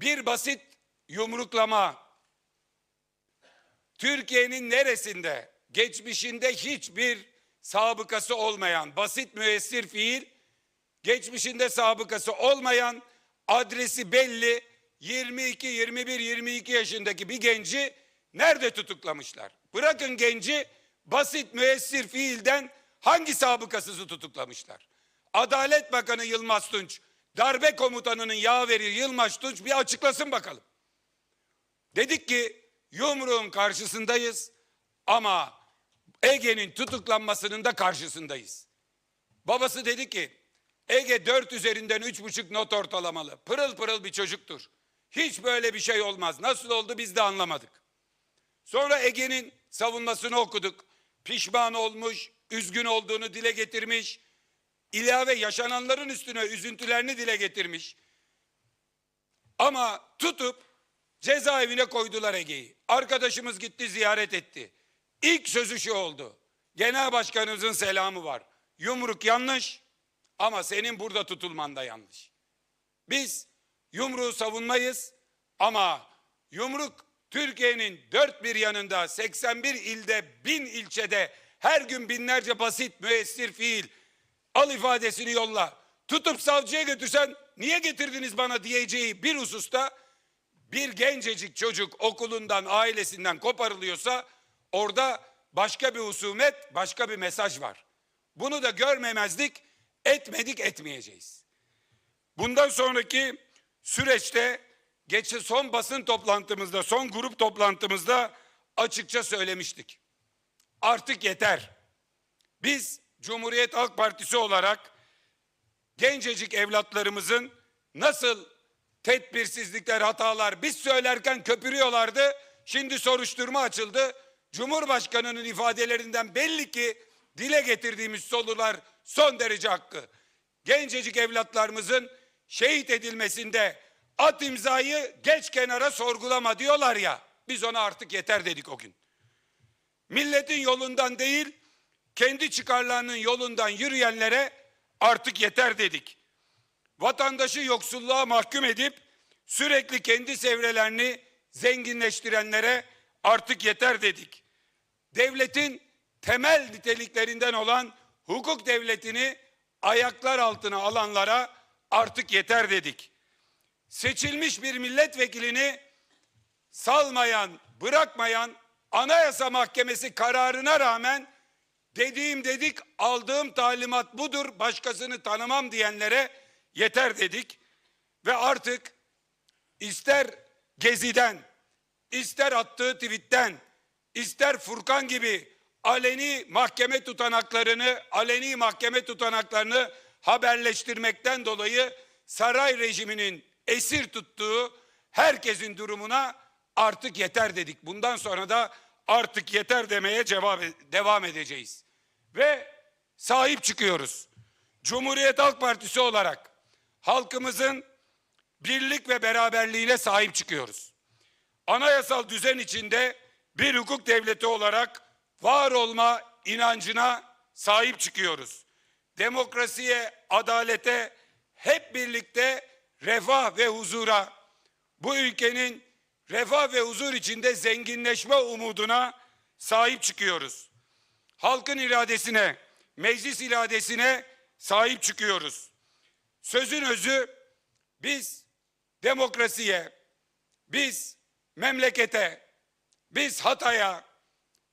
bir basit yumruklama Türkiye'nin neresinde geçmişinde hiçbir sabıkası olmayan basit müessir fiil geçmişinde sabıkası olmayan adresi belli 22 21 22 yaşındaki bir genci nerede tutuklamışlar? Bırakın genci basit müessir fiilden hangi sabıkasızı tutuklamışlar? Adalet Bakanı Yılmaz Tunç, darbe komutanının yaveri Yılmaz Tunç bir açıklasın bakalım. Dedik ki yumruğun karşısındayız ama Ege'nin tutuklanmasının da karşısındayız. Babası dedi ki Ege 4 üzerinden 3,5 not ortalamalı. Pırıl pırıl bir çocuktur. Hiç böyle bir şey olmaz. Nasıl oldu biz de anlamadık. Sonra Ege'nin savunmasını okuduk. Pişman olmuş, üzgün olduğunu dile getirmiş. İlave yaşananların üstüne üzüntülerini dile getirmiş. Ama tutup cezaevine koydular Ege'yi. Arkadaşımız gitti ziyaret etti. İlk sözü şu oldu. Genel başkanımızın selamı var. Yumruk yanlış ama senin burada tutulman da yanlış. Biz yumruğu savunmayız ama yumruk Türkiye'nin dört bir yanında 81 ilde bin ilçede her gün binlerce basit müessir fiil al ifadesini yolla. Tutup savcıya götürsen niye getirdiniz bana diyeceği bir hususta bir gencecik çocuk okulundan ailesinden koparılıyorsa orada başka bir husumet başka bir mesaj var. Bunu da görmemezlik etmedik etmeyeceğiz. Bundan sonraki süreçte geçen son basın toplantımızda, son grup toplantımızda açıkça söylemiştik. Artık yeter. Biz Cumhuriyet Halk Partisi olarak gencecik evlatlarımızın nasıl tedbirsizlikler, hatalar biz söylerken köpürüyorlardı. Şimdi soruşturma açıldı. Cumhurbaşkanının ifadelerinden belli ki dile getirdiğimiz sorular son derece hakkı. Gencecik evlatlarımızın şehit edilmesinde at imzayı geç kenara sorgulama diyorlar ya. Biz ona artık yeter dedik o gün. Milletin yolundan değil, kendi çıkarlarının yolundan yürüyenlere artık yeter dedik. Vatandaşı yoksulluğa mahkum edip sürekli kendi sevrelerini zenginleştirenlere artık yeter dedik. Devletin temel niteliklerinden olan hukuk devletini ayaklar altına alanlara artık yeter dedik. Seçilmiş bir milletvekilini salmayan, bırakmayan Anayasa Mahkemesi kararına rağmen dediğim dedik, aldığım talimat budur, başkasını tanımam diyenlere yeter dedik. Ve artık ister Gezi'den, ister attığı tweetten, ister Furkan gibi aleni mahkeme tutanaklarını, aleni mahkeme tutanaklarını haberleştirmekten dolayı saray rejiminin esir tuttuğu herkesin durumuna artık yeter dedik. Bundan sonra da artık yeter demeye cevap devam edeceğiz. Ve sahip çıkıyoruz. Cumhuriyet Halk Partisi olarak halkımızın birlik ve beraberliğine sahip çıkıyoruz. Anayasal düzen içinde bir hukuk devleti olarak var olma inancına sahip çıkıyoruz. Demokrasiye, adalete, hep birlikte refah ve huzura, bu ülkenin refah ve huzur içinde zenginleşme umuduna sahip çıkıyoruz. Halkın iradesine, meclis iradesine sahip çıkıyoruz. Sözün özü biz demokrasiye, biz memlekete, biz Hatay'a,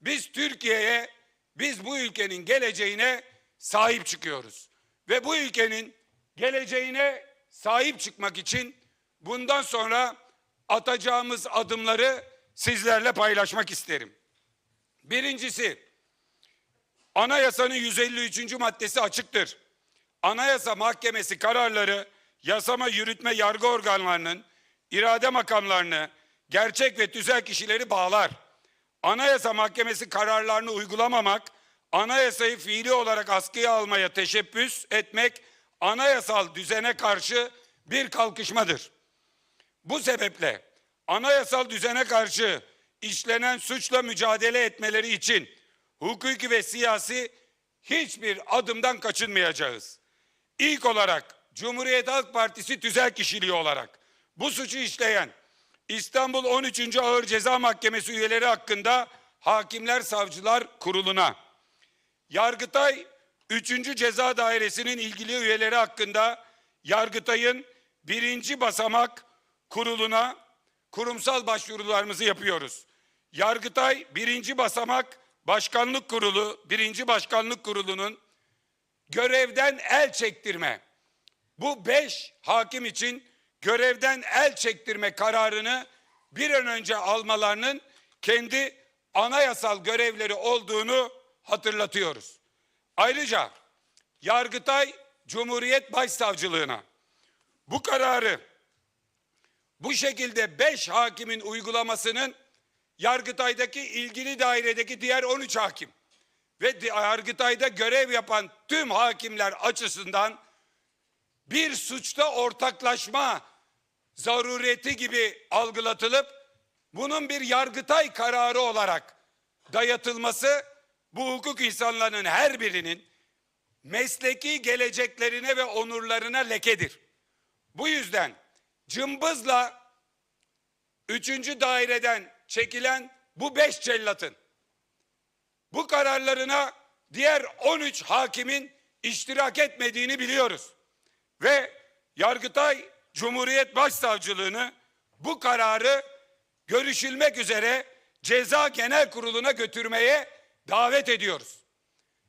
biz Türkiye'ye, biz bu ülkenin geleceğine sahip çıkıyoruz. Ve bu ülkenin geleceğine sahip çıkmak için bundan sonra atacağımız adımları sizlerle paylaşmak isterim. Birincisi, anayasanın 153. maddesi açıktır. Anayasa Mahkemesi kararları yasama, yürütme, yargı organlarının irade makamlarını, gerçek ve tüzel kişileri bağlar. Anayasa Mahkemesi kararlarını uygulamamak, anayasayı fiili olarak askıya almaya teşebbüs etmek, anayasal düzene karşı bir kalkışmadır. Bu sebeple anayasal düzene karşı işlenen suçla mücadele etmeleri için hukuki ve siyasi hiçbir adımdan kaçınmayacağız. İlk olarak Cumhuriyet Halk Partisi tüzel kişiliği olarak Bu suçu işleyen İstanbul 13. Ağır Ceza Mahkemesi üyeleri hakkında Hakimler Savcılar Kurulu'na, Yargıtay 3. Ceza Dairesi'nin ilgili üyeleri hakkında Yargıtay'ın birinci basamak kuruluna kurumsal başvurularımızı yapıyoruz. Yargıtay birinci basamak başkanlık kurulu, birinci başkanlık kurulunun görevden el çektirme. Bu beş hakim için görevden el çektirme kararını bir an önce almalarının kendi anayasal görevleri olduğunu hatırlatıyoruz. Ayrıca Yargıtay Cumhuriyet Başsavcılığına bu kararı bu şekilde beş hakimin uygulamasının Yargıtay'daki ilgili dairedeki diğer 13 hakim ve Yargıtay'da görev yapan tüm hakimler açısından bir suçta ortaklaşma zarureti gibi algılatılıp bunun bir Yargıtay kararı olarak dayatılması bu hukuk insanlarının her birinin mesleki geleceklerine ve onurlarına lekedir. Bu yüzden cımbızla üçüncü daireden çekilen bu beş cellatın bu kararlarına diğer 13 hakimin iştirak etmediğini biliyoruz. Ve Yargıtay Cumhuriyet Başsavcılığını bu kararı görüşülmek üzere Ceza Genel Kurulu'na götürmeye davet ediyoruz.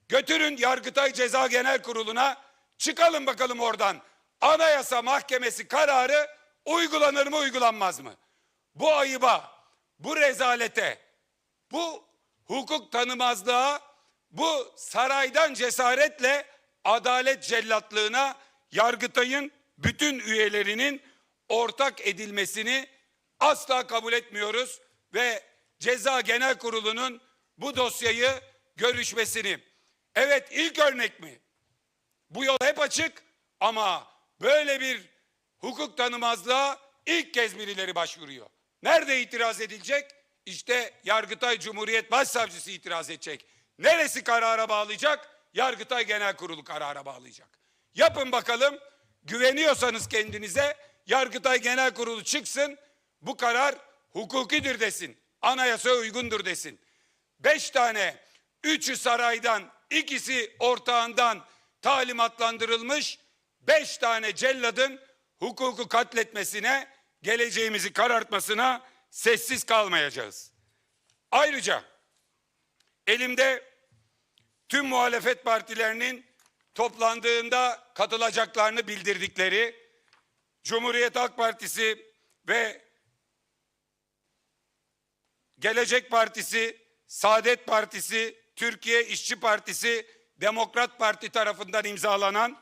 Götürün Yargıtay Ceza Genel Kurulu'na çıkalım bakalım oradan. Anayasa Mahkemesi kararı uygulanır mı uygulanmaz mı? Bu ayıba, bu rezalete, bu hukuk tanımazlığa, bu saraydan cesaretle adalet cellatlığına Yargıtay'ın bütün üyelerinin ortak edilmesini asla kabul etmiyoruz ve Ceza Genel Kurulu'nun bu dosyayı görüşmesini. Evet ilk örnek mi? Bu yol hep açık ama böyle bir hukuk tanımazlığa ilk kez birileri başvuruyor. Nerede itiraz edilecek? İşte Yargıtay Cumhuriyet Başsavcısı itiraz edecek. Neresi karara bağlayacak? Yargıtay Genel Kurulu karara bağlayacak. Yapın bakalım. Güveniyorsanız kendinize Yargıtay Genel Kurulu çıksın. Bu karar hukukidir desin. Anayasaya uygundur desin. Beş tane, üçü saraydan, ikisi ortağından talimatlandırılmış beş tane celladın hukuku katletmesine, geleceğimizi karartmasına sessiz kalmayacağız. Ayrıca elimde tüm muhalefet partilerinin toplandığında katılacaklarını bildirdikleri Cumhuriyet Halk Partisi ve Gelecek Partisi, Saadet Partisi, Türkiye İşçi Partisi, Demokrat Parti tarafından imzalanan,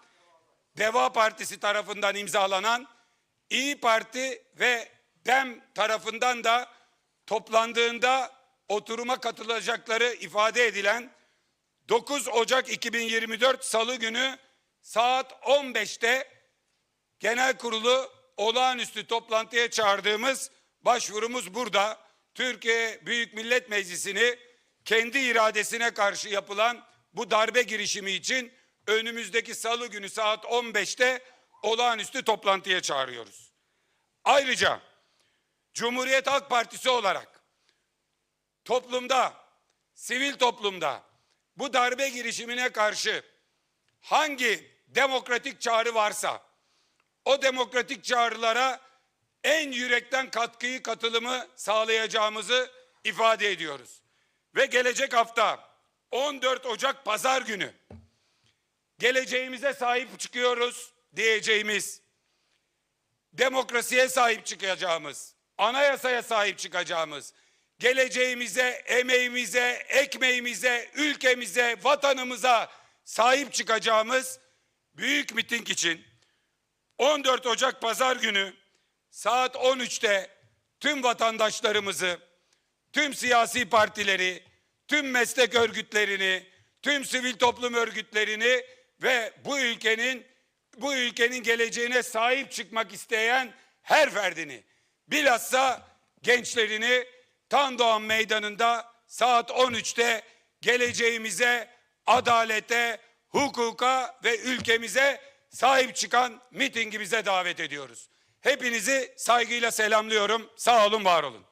Deva Partisi tarafından imzalanan, İyi Parti ve DEM tarafından da toplandığında oturuma katılacakları ifade edilen 9 Ocak 2024 Salı günü saat 15'te genel kurulu olağanüstü toplantıya çağırdığımız başvurumuz burada. Türkiye Büyük Millet Meclisi'ni kendi iradesine karşı yapılan bu darbe girişimi için önümüzdeki salı günü saat 15'te olağanüstü toplantıya çağırıyoruz. Ayrıca Cumhuriyet Halk Partisi olarak toplumda, sivil toplumda bu darbe girişimine karşı hangi demokratik çağrı varsa o demokratik çağrılara en yürekten katkıyı, katılımı sağlayacağımızı ifade ediyoruz. Ve gelecek hafta 14 Ocak Pazar günü geleceğimize sahip çıkıyoruz diyeceğimiz, demokrasiye sahip çıkacağımız, anayasaya sahip çıkacağımız, geleceğimize, emeğimize, ekmeğimize, ülkemize, vatanımıza sahip çıkacağımız büyük miting için 14 Ocak Pazar günü saat 13'te tüm vatandaşlarımızı, tüm siyasi partileri, tüm meslek örgütlerini, tüm sivil toplum örgütlerini ve bu ülkenin bu ülkenin geleceğine sahip çıkmak isteyen her ferdini, bilhassa gençlerini Tandoğan Meydanı'nda saat 13'te geleceğimize, adalete, hukuka ve ülkemize sahip çıkan mitingimize davet ediyoruz. Hepinizi saygıyla selamlıyorum. Sağ olun, var olun.